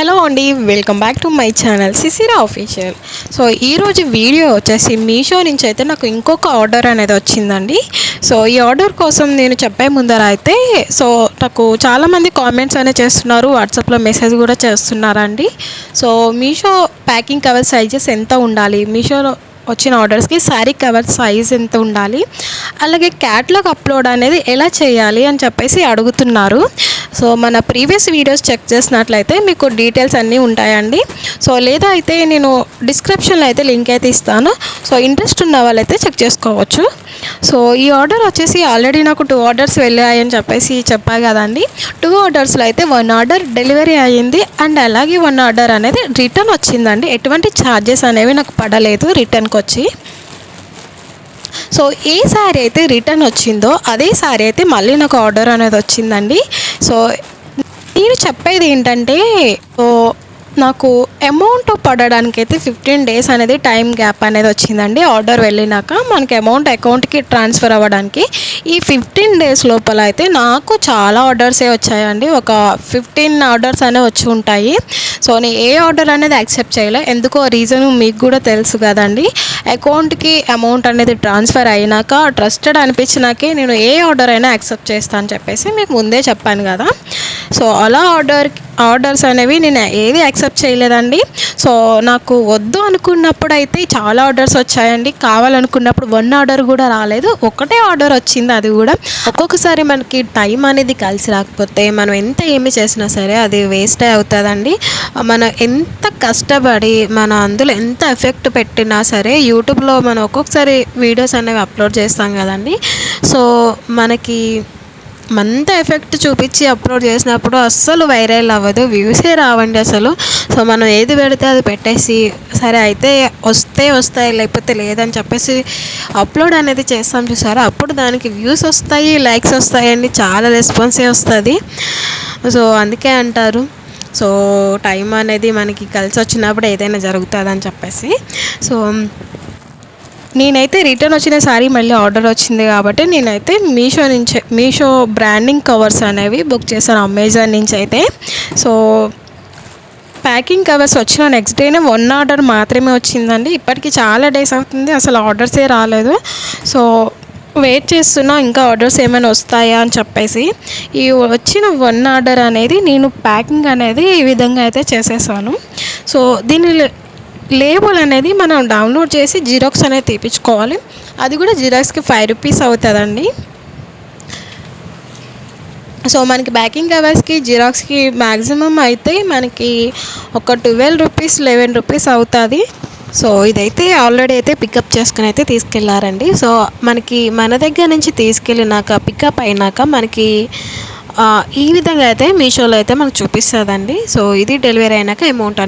Hello అండి welcome back to my channel Sisira official. So ఈరోజు video వచ్చేసి మీషో నుంచి అయితే నాకు ఇంకొక ఆర్డర్ అనేది వచ్చిందండి. సో ఈ ఆర్డర్ కోసం నేను చెప్పే ముందర అయితే సో నాకు చాలామంది కామెంట్స్ అనేది చేస్తున్నారు వాట్సాప్లో మెసేజ్ కూడా చేస్తున్నారండి. So Meesho packing cover sizes ఎంత ఉండాలి? మీషోలో వచ్చిన ఆర్డర్స్కి శారీ కవర్ సైజ్ ఎంత ఉండాలి అలాగే క్యాట్లాగ్ అప్లోడ్ అనేది ఎలా చేయాలి అని చెప్పేసి అడుగుతున్నారు. సో మన ప్రీవియస్ వీడియోస్ చెక్ చేసినట్లయితే మీకు డీటెయిల్స్ అన్నీ ఉంటాయండి. సో లేదా అయితే నేను డిస్క్రిప్షన్లో అయితే లింక్ అయితే ఇస్తాను. సో ఇంట్రెస్ట్ ఉన్న వాళ్ళైతే చెక్ చేసుకోవచ్చు. సో ఈ ఆర్డర్ వచ్చేసి ఆల్రెడీ నాకు టూ ఆర్డర్స్ వెళ్ళాయని చెప్పేసి చెప్పా కదండి. టూ ఆర్డర్స్లో అయితే వన్ ఆర్డర్ డెలివరీ అయ్యింది అండ్ అలాగే వన్ ఆర్డర్ అనేది రిటర్న్ వచ్చిందండి. ఎటువంటి ఛార్జెస్ అనేవి నాకు పడలేదు రిటర్న్ రిటర్న్కి వచ్చి. సో ఏ శారీ అయితే రిటర్న్ వచ్చిందో అదే శారీ అయితే మళ్ళీ నాకు ఆర్డర్ అనేది వచ్చిందండి. సో నేను చెప్పేది ఏంటంటే సో నాకు అమౌంట్ పడడానికి అయితే ఫిఫ్టీన్ డేస్ అనేది టైం గ్యాప్ అనేది వచ్చిందండి. ఆర్డర్ వెళ్ళినాక మనకి అమౌంట్ అకౌంట్కి ట్రాన్స్ఫర్ అవ్వడానికి ఈ ఫిఫ్టీన్ డేస్ లోపల అయితే నాకు చాలా ఆర్డర్సే వచ్చాయండి. ఒక ఫిఫ్టీన్ ఆర్డర్స్ అనేవి వచ్చి ఉంటాయి. సో నేను ఏ ఆర్డర్ అనేది యాక్సెప్ట్ చేయలే. ఎందుకో రీజన్ మీకు కూడా తెలుసు కదండి. అకౌంట్కి అమౌంట్ అనేది ట్రాన్స్ఫర్ అయినాక ట్రస్టెడ్ అనిపించినాకే నేను ఏ ఆర్డర్ అయినా యాక్సెప్ట్ చేస్తాను చెప్పేసి మీకు ముందే చెప్పాను కదా. సో అలా ఆర్డర్ ఆర్డర్స్ అనేవి నేను ఏది యాక్సెప్ట్ చేయలేదండి. సో నాకు వద్దు అనుకున్నప్పుడు అయితే చాలా ఆర్డర్స్ వచ్చాయండి. కావాలనుకున్నప్పుడు వన్ ఆర్డర్ కూడా రాలేదు. ఒకటే ఆర్డర్ వచ్చింది అది కూడా. ఒక్కొక్కసారి మనకి టైం అనేది కలిసి రాకపోతే మనం ఎంత ఏమి చేసినా సరే అది వేస్టే అవుతుందండి. మనం ఎంత కష్టపడి మన అందులో ఎంత ఎఫెక్ట్ పెట్టినా సరే యూట్యూబ్లో మనం ఒక్కొక్కసారి వీడియోస్ అనేవి అప్లోడ్ చేస్తాం కదండి. సో మనకి మంత ఎఫెక్ట్ చూపించి అప్లోడ్ చేసినప్పుడు అస్సలు వైరల్ అవ్వదు వ్యూసే రావండి అసలు. సో మనం ఏది పెడితే అది పెట్టేసి సరే అయితే వస్తే వస్తాయి లేకపోతే లేదని చెప్పేసి అప్లోడ్ అనేది చేస్తాం చూసారా? అప్పుడు దానికి వ్యూస్ వస్తాయి లైక్స్ వస్తాయండి చాలా రెస్పాన్సే వస్తుంది. సో అందుకే అంటారు. సో టైం అనేది మనకి కలిసి వచ్చినప్పుడు ఏదైనా జరుగుతుందని చెప్పేసి. సో నేనైతే రిటర్న్ వచ్చిన శారీ మళ్ళీ ఆర్డర్ వచ్చింది కాబట్టి నేనైతే మీషో నుంచి మీషో బ్రాండింగ్ కవర్స్ అనేవి బుక్ చేశాను అమెజాన్ నుంచి అయితే. సో ప్యాకింగ్ కవర్స్ వచ్చిన నెక్స్ట్ డేనే వన్ ఆర్డర్ మాత్రమే వచ్చిందండి. ఇప్పటికి చాలా డేస్ అవుతుంది అసలు ఆర్డర్సే రాలేదు. సో వెయిట్ చేస్తున్నా ఇంకా ఆర్డర్స్ ఏమైనా వస్తాయా అని చెప్పేసి. ఈ వచ్చిన వన్ ఆర్డర్ అనేది నేను ప్యాకింగ్ అనేది ఈ విధంగా అయితే చేసేసాను. సో దీని లేబుల్ అనేది మనం డౌన్లోడ్ చేసి జిరాక్స్ అనేది తీపించుకోవాలి అది కూడా జిరాక్స్కి ఫైవ్ రూపీస్ అవుతుందండి. సో మనకి బ్యాకింగ్ కవర్స్కి జిరాక్స్కి మ్యాక్సిమం అయితే మనకి ఒక ట్వెల్వ్ రూపీస్ లెవెన్ రూపీస్ అవుతుంది. సో ఇదైతే ఆల్రెడీ అయితే పికప్ చేసుకుని అయితే తీసుకెళ్ళారండి. సో మనకి మన దగ్గర నుంచి తీసుకెళ్ళినాక పికప్ అయినాక మనకి ఈ విధంగా అయితే మీషోలో అయితే మనకు చూపిస్తుందండి. సో ఇది డెలివరీ అయినాక అమౌంట్